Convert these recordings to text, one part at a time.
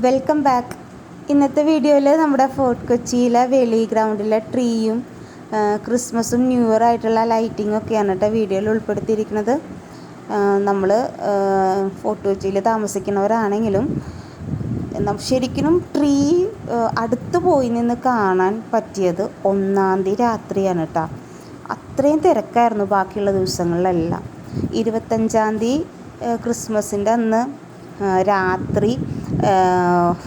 Welcome back ഇന്നത്തെ വീഡിയോയിൽ നമ്മുടെ ഫോർട്ട് കൊച്ചിയിലെ വെളി ഗ്രൗണ്ടിലെ ട്രീയും ക്രിസ്മസും ന്യൂ ഇയർ ആയിട്ടുള്ള ലൈറ്റിംഗ് ഒക്കെയാണ് കേട്ടോ വീഡിയോയിൽ ഉൾപ്പെടുത്തിയിരിക്കുന്നത്. നമ്മൾ ഫോർട്ട് കൊച്ചിയിൽ താമസിക്കുന്നവരാണെങ്കിലും ശരിക്കും ട്രീ അടുത്ത് പോയി നിന്ന് കാണാൻ പറ്റിയത് ഒന്നാം തീയതി രാത്രിയാണ് കേട്ടോ അത്രയും തിരക്കായിരുന്നു ബാക്കിയുള്ള ദിവസങ്ങളിലെല്ലാം. ഇരുപത്തഞ്ചാം തീയതി ക്രിസ്മസിന്റെ അന്ന് രാത്രി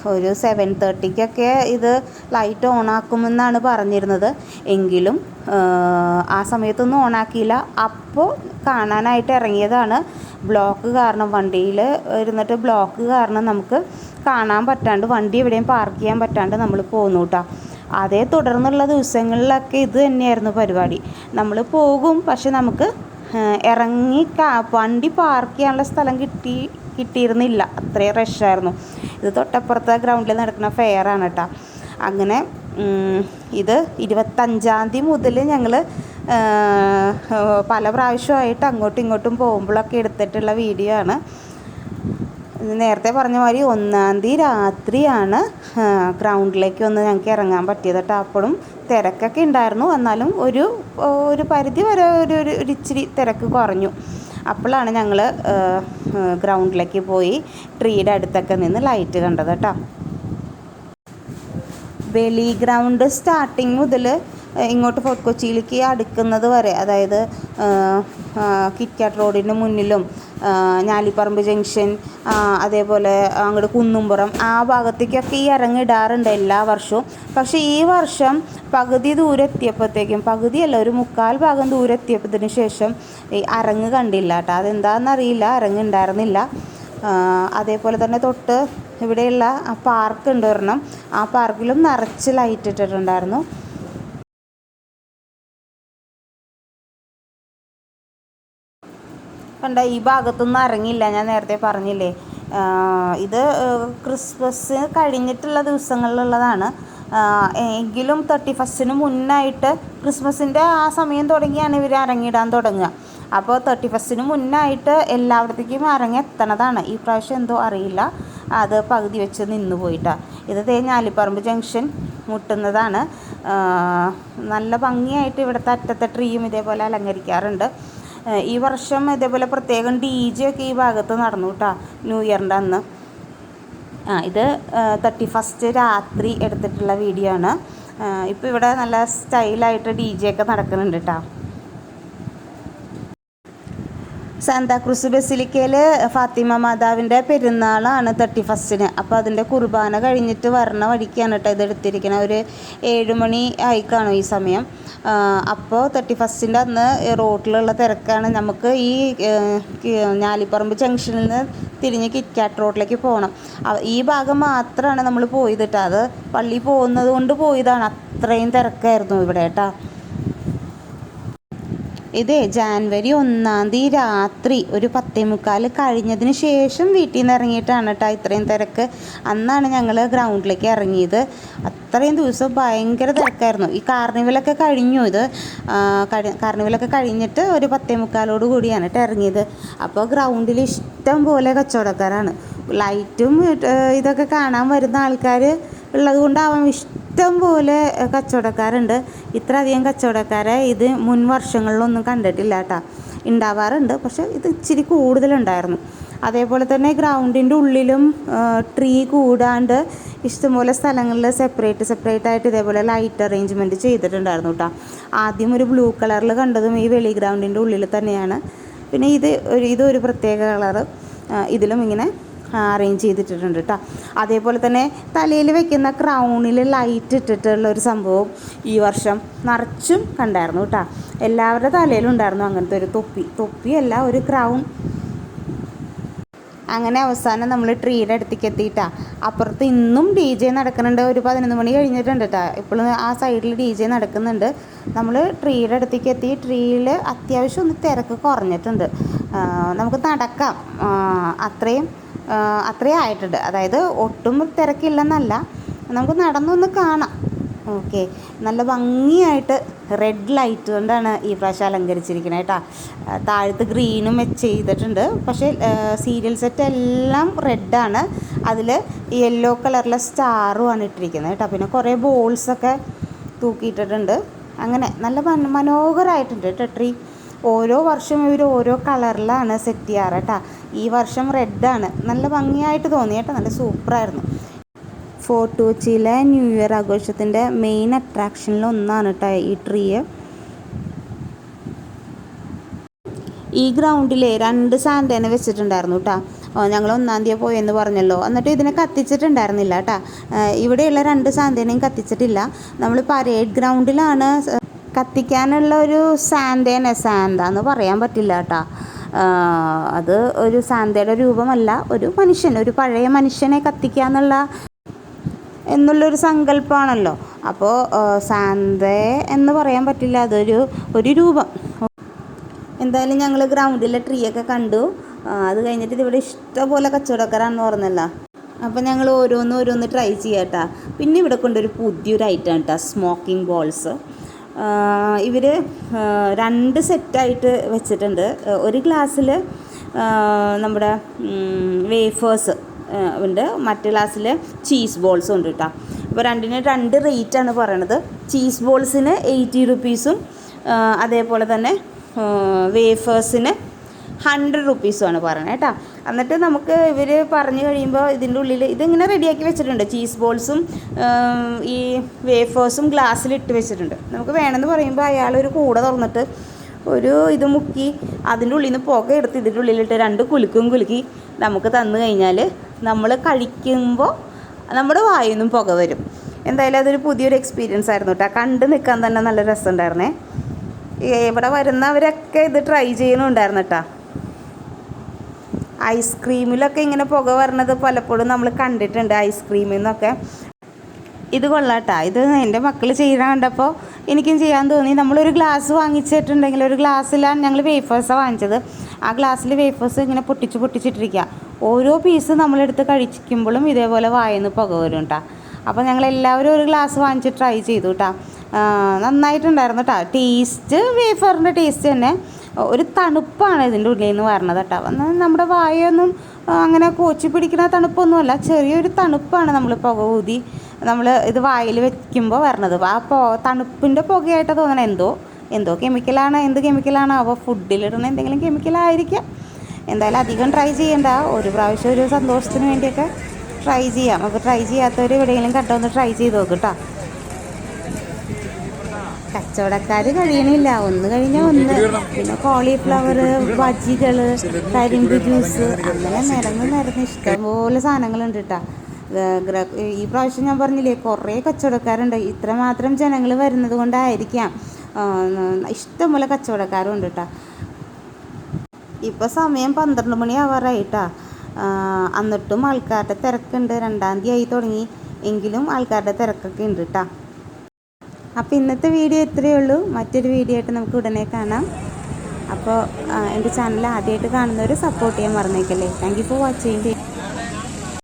ഒരു സെവൻ തേർട്ടിക്കൊക്കെ ഇത് ലൈറ്റ് ഓണാക്കുമെന്നാണ് പറഞ്ഞിരുന്നത്. എങ്കിലും ആ, സമയത്തൊന്നും ഓണാക്കിയില്ല അപ്പോൾ കാണാനായിട്ട് ഇറങ്ങിയതാണ്. ബ്ലോക്ക് കാരണം വണ്ടിയിൽ ഇരുന്നിട്ട് ബ്ലോക്ക് കാരണം നമുക്ക് കാണാൻ പറ്റാണ്ട് വണ്ടി എവിടെയും പാർക്ക് ചെയ്യാൻ പറ്റാണ്ട് നമ്മൾ പോന്നു കേട്ടോ അതേ തുടർന്നുള്ള ദിവസങ്ങളിലൊക്കെ ഇത് തന്നെയായിരുന്നു പരിപാടി. നമ്മൾ പോകും പക്ഷെ നമുക്ക് ഇറങ്ങി വണ്ടി പാർക്ക് ചെയ്യാനുള്ള സ്ഥലം കിട്ടി കിട്ടിയിരുന്നില്ല. അത്രയും റഷായിരുന്നു ഇത് തൊട്ടപ്പുറത്തെ ഗ്രൗണ്ടിൽ നടക്കുന്ന ഫെയർ ആണ് കേട്ടോ അങ്ങനെ ഇത് ഇരുപത്തഞ്ചാം തീയതി മുതൽ ഞങ്ങൾ പല പ്രാവശ്യമായിട്ട് അങ്ങോട്ടും ഇങ്ങോട്ടും പോകുമ്പോഴൊക്കെ എടുത്തിട്ടുള്ള വീഡിയോ ആണ്. നേരത്തെ പറഞ്ഞ മാതിരി ഒന്നാം തീയതി രാത്രിയാണ് ഗ്രൗണ്ടിലേക്ക് ഒന്ന് ഞങ്ങൾക്ക് ഇറങ്ങാൻ പറ്റിയത് കേട്ടോ അപ്പോഴും തിരക്കൊക്കെ ഉണ്ടായിരുന്നു. എന്നാലും ഒരു ഒരു പരിധി വരെ ഒരു ഒരു ഇച്ചിരി തിരക്ക് കുറഞ്ഞു. അപ്പോഴാണ് ഞങ്ങൾ ഗ്രൗണ്ടിലേക്ക് പോയി ട്രീയുടെ അടുത്തൊക്കെ നിന്ന് ലൈറ്റ് കണ്ടത് കേട്ടോ. വെളി ഗ്രൗണ്ട് സ്റ്റാർട്ടിങ് മുതൽ ഇങ്ങോട്ട് ഫോർട്ട് കൊച്ചിയിലേക്ക് അടുക്കുന്നത് വരെ അതായത് കിറ്റ്കാറ്റ് റോഡിന് മുന്നിലും ഞാലിപ്പറമ്പ് ജംഗ്ഷൻ അതേപോലെ അങ്ങോട്ട് കുന്നുംപുറം ആ ഭാഗത്തേക്കൊക്കെ ഈ ഇറങ്ങിടാറുണ്ട് എല്ലാ വർഷവും. പക്ഷേ ഈ വർഷം പകുതി ദൂരം എത്തിയപ്പോഴത്തേക്കും പകുതിയല്ല ഒരു മുക്കാൽ ഭാഗം ദൂരം എത്തിയപ്പോഴത്തിന് ശേഷം ഈ അരങ്ങ് കണ്ടില്ല കേട്ടോ. അതെന്താണെന്നറിയില്ല അരങ്ങ് ഉണ്ടായിരുന്നില്ല അതേപോലെ തന്നെ തൊട്ട് ഇവിടെയുള്ള ആ പാർക്ക് ഉണ്ട് ഒരെണ്ണം. ആ പാർക്കിലും നിറച്ച് ലൈറ്റ് ഇട്ടിട്ടുണ്ടായിരുന്നു. കണ്ട ഈ ഭാഗത്തൊന്നും ഇറങ്ങിയില്ല ഞാൻ നേരത്തെ പറഞ്ഞില്ലേ ഇത് ക്രിസ്മസ് കഴിഞ്ഞിട്ടുള്ള ദിവസങ്ങളിലുള്ളതാണ്. എങ്കിലും തേർട്ടി ഫസ്റ്റിന് മുന്നായിട്ട് ക്രിസ്മസിന്റെ ആ സമയം തുടങ്ങിയാണ് ഇവർ ഇറങ്ങിയിടാൻ തുടങ്ങുക. അപ്പോൾ തേർട്ടി ഫസ്റ്റിന് മുന്നായിട്ട് എല്ലാവരുടേക്കും ഇറങ്ങി എത്തണതാണ്. ഈ പ്രാവശ്യം എന്തോ അറിയില്ല. അത് പകുതി വെച്ച് നിന്നു പോയിട്ടാണ് ഇത് തേ ഞാലിപ്പറമ്പ് ജംഗ്ഷൻ മുട്ടുന്നതാണ്. നല്ല ഭംഗിയായിട്ട് ഇവിടുത്തെ അറ്റത്തെ ട്രീയും ഇതേപോലെ അലങ്കരിക്കാറുണ്ട്. ഈ വർഷം ഇതേപോലെ പ്രത്യേകം ഡി ജെ ഒക്കെ ഈ ഭാഗത്ത് നടന്നു കേട്ടോ ന്യൂ ഇയറിന്റെ അന്ന്. ആ ഇത് തേർട്ടി ഫസ്റ്റ് രാത്രി എടുത്തിട്ടുള്ള വീഡിയോ ആണ്. ഇപ്പോൾ ഇവിടെ നല്ല സ്റ്റൈലായിട്ട് ഡി ജെ ഒക്കെ നടക്കുന്നുണ്ട് കേട്ടോ സാന്താക്രൂസ് ബസിലിക്കയിൽ ഫാത്തിമ മാതാവിന്റെ പെരുന്നാളാണ് തേർട്ടി ഫസ്റ്റിന്. അപ്പോൾ അതിന്റെ കുർബാന കഴിഞ്ഞിട്ട് വരണ വഴിക്കാണ് കേട്ടോ ഇത് എടുത്തിരിക്കുന്നത് ഒരു ഏഴ് മണി ആയി കാണും ഈ സമയം. അപ്പോൾ തേർട്ടി ഫസ്റ്റിന്റെ അന്ന് റോട്ടിലുള്ള തിരക്കാണ്. നമുക്ക് ഈ ഞാലിപ്പറമ്പ് ജംഗ്ഷനിൽ നിന്ന് തിരിഞ്ഞ് കിറ്റ്കാറ്റ് റോഡിലേക്ക് പോകണം. ഈ ഭാഗം മാത്രമാണ് നമ്മൾ പോയത് കേട്ടോ. അത് പള്ളി പോകുന്നത് കൊണ്ട് പോയതാണ്. അത്രയും തിരക്കായിരുന്നു ഇവിടെ കേട്ടോ. ഇത് ജാൻവരി ഒന്നാം തീയതി രാത്രി ഒരു പത്തേ മുക്കാൽ കഴിഞ്ഞതിന് ശേഷം വീട്ടിൽ നിന്ന് ഇറങ്ങിയിട്ടാണ് കേട്ടോ ഇത്രയും തിരക്ക്. അന്നാണ് ഞങ്ങൾ ഗ്രൗണ്ടിലേക്ക് ഇറങ്ങിയത്. അത്രയും ദിവസം ഭയങ്കര തിരക്കായിരുന്നു. ഈ കാർണിവലൊക്കെ കഴിഞ്ഞു ഇത്. കാർണിവലൊക്കെ കഴിഞ്ഞിട്ട് ഒരു പത്തേ മുക്കാലോട് കൂടിയാണ് കേട്ടോ ഇറങ്ങിയത്. അപ്പോൾ ഗ്രൗണ്ടിൽ ഇഷ്ടം പോലെ കച്ചവടക്കാരാണ്. ലൈറ്റും ഇതൊക്കെ കാണാൻ വരുന്ന ആൾക്കാർ ഉള്ളത് കൊണ്ടാവാം ഇഷ്ടം പോലെ ഏഹ്, കച്ചവടക്കാരുണ്ട്. ഇത്ര അധികം കച്ചവടക്കാരെ ഇത് മുൻ വർഷങ്ങളിലൊന്നും കണ്ടിട്ടില്ല കേട്ടോ ഉണ്ടാവാറുണ്ട് പക്ഷെ ഇത് ഇച്ചിരി കൂടുതലുണ്ടായിരുന്നു. അതേപോലെ തന്നെ ഗ്രൗണ്ടിന്റെ ഉള്ളിലും ട്രീ കൂടാണ്ട് ഇഷ്ടംപോലെ സ്ഥലങ്ങളിൽ സെപ്പറേറ്റ് സെപ്പറേറ്റ് ആയിട്ട് ഇതേപോലെ ലൈറ്റ് അറേഞ്ച്മെന്റ് ചെയ്തിട്ടുണ്ടായിരുന്നു കേട്ടോ ആദ്യം ഒരു ബ്ലൂ കളറിൽ കണ്ടതും ഈ വെളി ഗ്രൗണ്ടിന്റെ ഉള്ളിൽ തന്നെയാണ്. പിന്നെ ഇത് ഒരു ഇതൊരു പ്രത്യേക കളറ് ഇതിലും ഇങ്ങനെ അറേഞ്ച് ചെയ്തിട്ടുണ്ട് കേട്ടോ അതേപോലെ തന്നെ തലയിൽ വെക്കുന്ന ക്രൗണിൽ ലൈറ്റ് ഇട്ടിട്ടുള്ള ഒരു സംഭവം ഈ വർഷം നിറച്ചും കണ്ടായിരുന്നു കേട്ടോ എല്ലാവരുടെ തലയിലും ഉണ്ടായിരുന്നു അങ്ങനത്തെ ഒരു തൊപ്പി. തൊപ്പിയല്ല ഒരു ക്രൗൺ അങ്ങനെ അവസാനം നമ്മൾ ട്രീയുടെ അടുത്തേക്ക് എത്തിയിട്ടാ. അപ്പുറത്ത് ഇന്നും ഡി ജെ നടക്കുന്നുണ്ട്. ഒരു പതിനൊന്ന് മണി കഴിഞ്ഞിട്ടുണ്ട് കേട്ടോ ഇപ്പോഴും ആ സൈഡിൽ ഡി ജെ നടക്കുന്നുണ്ട്. നമ്മൾ ട്രീയുടെ അടുത്തേക്ക് എത്തി. ട്രീയിൽ അത്യാവശ്യം ഒന്ന് തിരക്ക് കുറഞ്ഞിട്ടുണ്ട്. നമുക്ക് നടക്കാം. അത്രയും ആ, അത്രയും ആയിട്ടുണ്ട്. അതായത് ഒട്ടും തിരക്കില്ലെന്നല്ല. നമുക്ക് നടന്നൊന്ന് കാണാം. ഓക്കെ. നല്ല ഭംഗിയായിട്ട് റെഡ് ലൈറ്റ് കൊണ്ടാണ് ഈ പ്രാവശ്യം അലങ്കരിച്ചിരിക്കുന്നത് കേട്ടോ താഴത്ത് ഗ്രീനും വെച്ച് ചെയ്തിട്ടുണ്ട്. പക്ഷേ സീരിയൽ സെറ്റ് എല്ലാം റെഡാണ് അതിൽ യെല്ലോ കളറിലെ സ്റ്റാറുമാണ് ഇട്ടിരിക്കുന്നത് കേട്ടോ പിന്നെ കുറേ ബോൾസൊക്കെ തൂക്കിയിട്ടിട്ടുണ്ട്. അങ്ങനെ നല്ല മന മനോഹരമായിട്ടുണ്ട് കേട്ടോ ട്രീ ഓരോ വർഷവും ഇവർ ഓരോ കളറിലാണ് സെറ്റ് ചെയ്യാറ് കേട്ടോ ഈ വർഷം റെഡാണ്. നല്ല ഭംഗിയായിട്ട് തോന്നി കേട്ടോ. നല്ല സൂപ്പറായിരുന്നു. ഫോർട്ട് കൊച്ചിയിലെ ന്യൂ ഇയർ ആഘോഷത്തിന്റെ മെയിൻ അട്രാക്ഷനിൽ ഒന്നാണ് കേട്ടോ ഈ ട്രീ. ഈ ഗ്രൗണ്ടിൽ രണ്ട് സാന്തേനെ വെച്ചിട്ടുണ്ടായിരുന്നു കേട്ടോ. ഞങ്ങൾ ഒന്നാം തീയതി പോയെന്ന് പറഞ്ഞല്ലോ. എന്നിട്ട് ഇതിനെ കത്തിച്ചിട്ടുണ്ടായിരുന്നില്ല കേട്ടോ. ഇവിടെയുള്ള രണ്ട് സാന്തേനയും കത്തിച്ചിട്ടില്ല. നമ്മൾ പരേഡ് ഗ്രൗണ്ടിലാണ് കത്തിക്കാനുള്ള ഒരു സാന്തേനെ സാന്ത എന്ന് പറയാൻ പറ്റില്ല കേട്ടോ. അത് ഒരു സാന്തയുടെ രൂപമല്ല ഒരു മനുഷ്യൻ ഒരു പഴയ മനുഷ്യനെ കത്തിക്കുക എന്നുള്ള എന്നുള്ളൊരു സങ്കല്പമാണല്ലോ അപ്പോൾ സാന്ത എന്ന് പറയാൻ പറ്റില്ല അതൊരു ഒരു രൂപം. എന്തായാലും ഞങ്ങൾ ഗ്രൗണ്ടിലെ ട്രീ ഒക്കെ കണ്ടു അത് കഴിഞ്ഞിട്ട് ഇതിവിടെ ഇഷ്ടംപോലെ കച്ചവടക്കാരാണെന്ന് പറഞ്ഞല്ലോ. അപ്പം ഞങ്ങൾ ഓരോന്ന് ഓരോന്ന് ട്രൈ ചെയ്യാം കേട്ടോ പിന്നെ ഇവിടെ കൊണ്ടൊരു പുതിയൊരു ഐറ്റം കേട്ടോ സ്മോക്കിംഗ് ബോൾസ്. ഇവർ രണ്ട് സെറ്റായിട്ട് വെച്ചിട്ടുണ്ട്. ഒരു ഗ്ലാസ്സിൽ നമ്മുടെ വേഫേഴ്സ് ഉണ്ട്. മറ്റു ഗ്ലാസ്സിൽ ചീസ് ബോൾസും ഉണ്ട് കേട്ടോ അപ്പോൾ രണ്ടിന് രണ്ട് റേറ്റാണ് പറയണത്. ചീസ് ബോൾസിന് എയ്റ്റി റുപ്പീസും അതേപോലെ തന്നെ വേഫേഴ്സിന് ഹൺഡ്രഡ് റുപ്പീസുമാണ് പറയണത് കേട്ടോ എന്നിട്ട് നമുക്ക് ഇവർ പറഞ്ഞു കഴിയുമ്പോൾ ഇതിന്റെ ഉള്ളിൽ ഇതിങ്ങനെ റെഡിയാക്കി വെച്ചിട്ടുണ്ട്. ചീസ് ബോൾസും ഈ വേഫേഴ്സും ഗ്ലാസ്സിൽ ഇട്ട് വെച്ചിട്ടുണ്ട്. നമുക്ക് വേണമെന്ന് പറയുമ്പോൾ അയാൾ ഒരു കൂട തുറന്നിട്ട് ഒരു ഇത് മുക്കി അതിന്റെ ഉള്ളിൽ നിന്ന് പുക എടുത്ത് ഇതിന്റെ ഉള്ളിലിട്ട് രണ്ട് കുലുക്കും കുലുക്കി നമുക്ക് തന്നു കഴിഞ്ഞാൽ നമ്മൾ കഴിക്കുമ്പോൾ നമ്മുടെ വായിൽ നിന്നും പുക വരും. എന്തായാലും അതൊരു പുതിയൊരു എക്സ്പീരിയൻസ് ആയിരുന്നു കേട്ടോ കണ്ട് നിൽക്കാൻ തന്നെ നല്ല രസമുണ്ടായിരുന്നേ. ഇവിടെ വരുന്നവരൊക്കെ ഇത് ട്രൈ ചെയ്യണുണ്ടായിരുന്നു കേട്ടോ ഐസ്ക്രീമിലൊക്കെ ഇങ്ങനെ പുക വരണത് പലപ്പോഴും നമ്മൾ കണ്ടിട്ടുണ്ട് ഐസ്ക്രീമിൽ നിന്നൊക്കെ ഇത് കൊള്ളാട്ടാ. ഇത് എന്റെ മക്കൾ ചെയ്യാൻ കണ്ടപ്പോൾ എനിക്കും ചെയ്യാൻ തോന്നി. നമ്മളൊരു ഗ്ലാസ് വാങ്ങിച്ചിട്ടുണ്ടെങ്കിൽ ഒരു ഗ്ലാസ്സിലാണ് ഞങ്ങൾ വേഫേഴ്സാണ് വാങ്ങിച്ചത്. ആ ഗ്ലാസ്സിൽ വേഫേഴ്സ് ഇങ്ങനെ പൊട്ടിച്ച് പൊട്ടിച്ചിട്ടിരിക്കുക ഓരോ പീസ് നമ്മളെടുത്ത് കഴിക്കുമ്പോഴും ഇതേപോലെ വായന്ന് പുക വരും കേട്ടോ അപ്പോൾ ഞങ്ങൾ എല്ലാവരും ഒരു ഗ്ലാസ് വാങ്ങിച്ച് ട്രൈ ചെയ്തു കേട്ടോ നന്നായിട്ടുണ്ടായിരുന്നു കേട്ടോ ടേസ്റ്റ് വേഫറിന്റെ ടേസ്റ്റ് തന്നെ. ഒരു തണുപ്പാണ് ഇതിന്റെ ഉള്ളിൽ നിന്ന് വരണത് കേട്ടോ. എന്നാൽ നമ്മുടെ വായൊന്നും അങ്ങനെ കോച്ചി പിടിക്കുന്ന തണുപ്പൊന്നുമല്ല ചെറിയൊരു തണുപ്പാണ് നമ്മൾ പുക ഊതി നമ്മൾ ഇത് വായിൽ വെക്കുമ്പോൾ വരണത്. ആ പോ തണുപ്പിന്റെ പുകയായിട്ട് തോന്നണം. എന്തോ എന്തോ കെമിക്കലാണ് എന്ത് കെമിക്കലാണ്? അപ്പോൾ ഫുഡിലിടുന്ന എന്തെങ്കിലും കെമിക്കലായിരിക്കാം എന്തായാലും അധികം ട്രൈ ചെയ്യേണ്ട. ഒരു പ്രാവശ്യം ഒരു സന്തോഷത്തിന് വേണ്ടിയൊക്കെ ട്രൈ ചെയ്യാം. അപ്പോൾ ട്രൈ ചെയ്യാത്തവർ എവിടെയെങ്കിലും കണ്ടൊന്ന് ട്രൈ ചെയ്ത് നോക്കും കേട്ടോ. കച്ചവടക്കാർ കഴിയണില്ല. ഒന്ന് കഴിഞ്ഞാൽ ഒന്ന്. പിന്നെ കോളിഫ്ലവർ ബജികൾ കരിമ്പ് ജ്യൂസ് അങ്ങനെ നിരന്ന് നിരന്ന് ഇഷ്ടംപോലെ സാധനങ്ങളുണ്ട് കേട്ടോ ഈ പ്രാവശ്യം ഞാൻ പറഞ്ഞില്ലേ കുറേ കച്ചവടക്കാരുണ്ട്. ഇത്രമാത്രം ജനങ്ങൾ വരുന്നത് കൊണ്ടായിരിക്കാം. ഇഷ്ടംപോലെ കച്ചവടക്കാരും ഉണ്ട് കേട്ടോ ഇപ്പോൾ സമയം പന്ത്രണ്ട് മണി ആവാറായിട്ടാ എന്നിട്ടും ആൾക്കാരുടെ തിരക്കുണ്ട്. രണ്ടാം തീയതി ആയി തുടങ്ങി. എങ്കിലും ആൾക്കാരുടെ തിരക്കൊക്കെ ഉണ്ട് കേട്ടോ അപ്പോൾ ഇന്നത്തെ വീഡിയോ ഇത്രയേ ഉള്ളൂ. മറ്റൊരു വീഡിയോ ആയിട്ട് നമുക്ക് ഉടനെ കാണാം. അപ്പോൾ എന്റെ ചാനൽ ആദ്യമായിട്ട് കാണുന്നവർ സപ്പോർട്ട് ചെയ്യാൻ മറന്നേക്കല്ലേ. Thank you for watching